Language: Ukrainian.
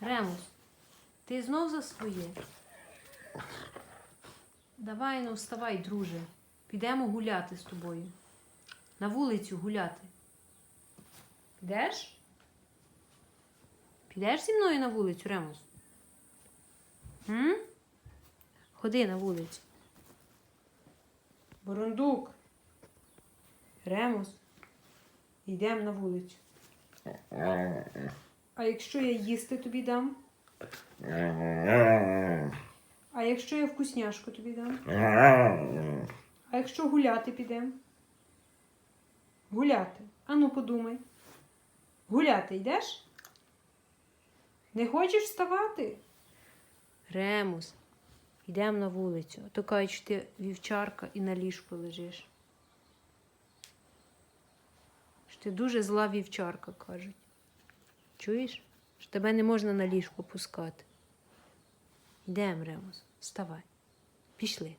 Ремус, ти знов за своє. Давай ну вставай, друже. Підемо гуляти з тобою. На вулицю гуляти. Підеш? Підеш зі мною на вулицю, Ремус? М? Ходи на вулицю. Бурундук. Ремус. Йдемо на вулицю. А якщо я їсти тобі дам? А якщо я вкусняшку тобі дам? А якщо гуляти підемо? Гуляти. Ану, подумай. Гуляти йдеш? Не хочеш вставати? Ремус, йдемо на вулицю. То кажуть, ти вівчарка і на ліжку лежиш. Ти дуже зла вівчарка, кажуть. Чуєш? Що тебе не можна на ліжку пускати. Йдемо, Ремус, вставай. Пішли.